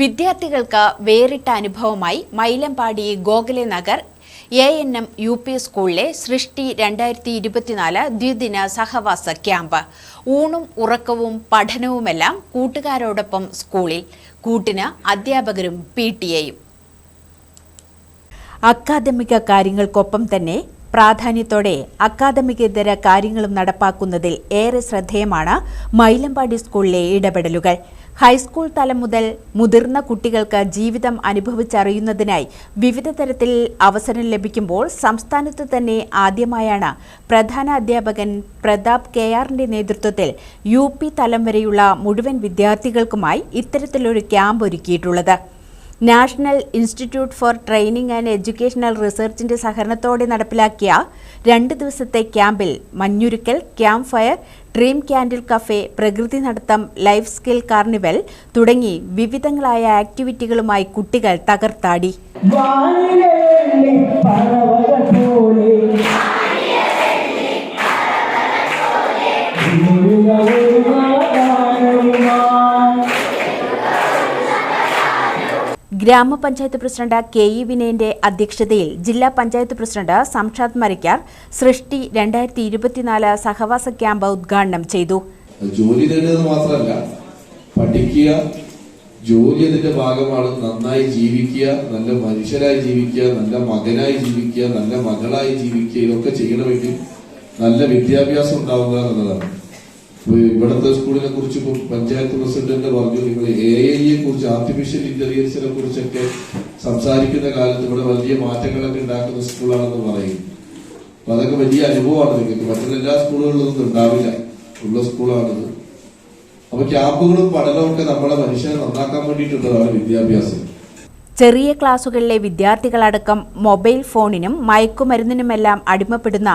വിദ്യാർത്ഥികൾക്ക് വേറിട്ട അനുഭവമായി Mylambadi Gokhale Nagar A N M U P സ്കൂളിലെ സൃഷ്ടി രണ്ടായിരത്തി ഇരുപത്തിനാല് ദ്വിദിന സഹവാസ ക്യാമ്പ്. ഊണും ഉറക്കവും പഠനവുമെല്ലാം കൂട്ടുകാരോടൊപ്പം സ്കൂളിൽ. കൂട്ടിന് അധ്യാപകരും പി ടി എയും. അക്കാദമിക കാര്യങ്ങൾക്കൊപ്പം തന്നെ പ്രാധാന്യത്തോടെ അക്കാദമികേതര കാര്യങ്ങളും നടപ്പാക്കുന്നതിൽ ഏറെ ശ്രദ്ധേയമാണ് മൈലമ്പാടി സ്കൂളിലെ ഇടപെടലുകൾ. ഹൈസ്കൂൾ തലം മുതൽ മുതിർന്ന കുട്ടികൾക്ക് ജീവിതം അനുഭവിച്ചറിയുന്നതിനായി വിവിധ തരത്തിൽ അവസരം ലഭിക്കുമ്പോൾ സംസ്ഥാനത്ത് തന്നെ ആദ്യമായാണ് പ്രധാന അധ്യാപകൻ പ്രതാപ് കെ ആറിന്റെ നേതൃത്വത്തിൽ യു തലം വരെയുള്ള മുഴുവൻ വിദ്യാർത്ഥികൾക്കുമായി ഇത്തരത്തിലൊരു ക്യാമ്പ് ഒരുക്കിയിട്ടുള്ളത്. National Institute for Training and Educational റിസർച്ചിന്റെ സഹകരണത്തോടെ നടപ്പിലാക്കിയ രണ്ട് ദിവസത്തെ ക്യാമ്പിൽ മഞ്ഞുരുക്കൽ camp fire dream candle cafe പ്രകൃതി നടത്തം ലൈഫ് സ്കിൽ കാർണിവൽ തുടങ്ങി വിവിധങ്ങളായ ആക്ടിവിറ്റികളുമായി കുട്ടികൾ തകർത്താടി. ഗ്രാമപഞ്ചായത്ത് പ്രസിഡന്റ് കെ ഇ വിനയന്റെ അധ്യക്ഷതയിൽ ജില്ലാ പഞ്ചായത്ത് പ്രസിഡന്റ് സംഷാദ് മരിക്കാർ സൃഷ്ടി രണ്ടായിരത്തി ഇരുപത്തിനാല് സഹവാസ ക്യാമ്പ് ഉദ്ഘാടനം ചെയ്തു. ജോലി നേടുന്നത് മാത്രമല്ല പഠിക്കുക ജോലി അതിന്റെ ഭാഗമാണ്. നന്നായി ജീവിക്കുക നല്ല മനുഷ്യരായി ജീവിക്കുക നല്ല മകനായി ജീവിക്കുക നല്ല മകളായി ജീവിക്കുക ഇതൊക്കെ ചെയ്യണമെങ്കിൽ നല്ല വിദ്യാഭ്യാസം ഉണ്ടാവുക എന്നുള്ളതാണ്. ഇപ്പൊ ഇവിടുത്തെ സ്കൂളിനെ കുറിച്ച് പഞ്ചായത്ത് പ്രസിഡന്റ് പറഞ്ഞു. നിങ്ങൾ എ ഐയെ കുറിച്ച് ആർട്ടിഫിഷ്യൽ ഇന്റലിജൻസിനെ കുറിച്ചൊക്കെ സംസാരിക്കുന്ന കാലത്ത് ഇവിടെ വലിയ മാറ്റങ്ങളൊക്കെ ഉണ്ടാക്കുന്ന സ്കൂളാണെന്ന് പറയും. അപ്പൊ അതൊക്കെ വലിയ അനുഭവമാണ് നിങ്ങൾക്ക് മറ്റുള്ള എല്ലാ സ്കൂളുകളിലൊന്നും ഉണ്ടാവില്ല. ഉള്ള സ്കൂളാണിത്. അപ്പൊ ക്യാമ്പുകളും പഠനവും ഒക്കെ നമ്മളെ മനുഷ്യനെ നന്നാക്കാൻ വേണ്ടിയിട്ടുള്ളതാണ് വിദ്യാഭ്യാസം. ചെറിയ ക്ലാസുകളിലെ വിദ്യാർത്ഥികളടക്കം മൊബൈൽ ഫോണിനും മയക്കുമരുന്നിനുമെല്ലാം അടിമപ്പെടുന്ന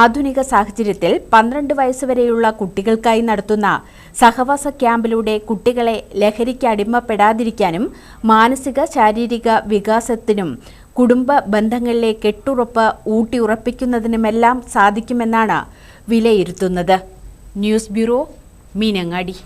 ആധുനിക സാഹചര്യത്തിൽ പന്ത്രണ്ട് വയസ്സുവരെയുള്ള കുട്ടികൾക്കായി നടത്തുന്ന സഹവാസ ക്യാമ്പിലൂടെ കുട്ടികളെ ലഹരിക്ക് അടിമപ്പെടാതിരിക്കാനും മാനസിക ശാരീരിക വികാസത്തിനും കുടുംബ ബന്ധങ്ങളിലെ കെട്ടുറപ്പ് ഊട്ടിയുറപ്പിക്കുന്നതിനുമെല്ലാം സാധിക്കുമെന്നാണ് വിലയിരുത്തുന്നത്. News bureau Meenangadi.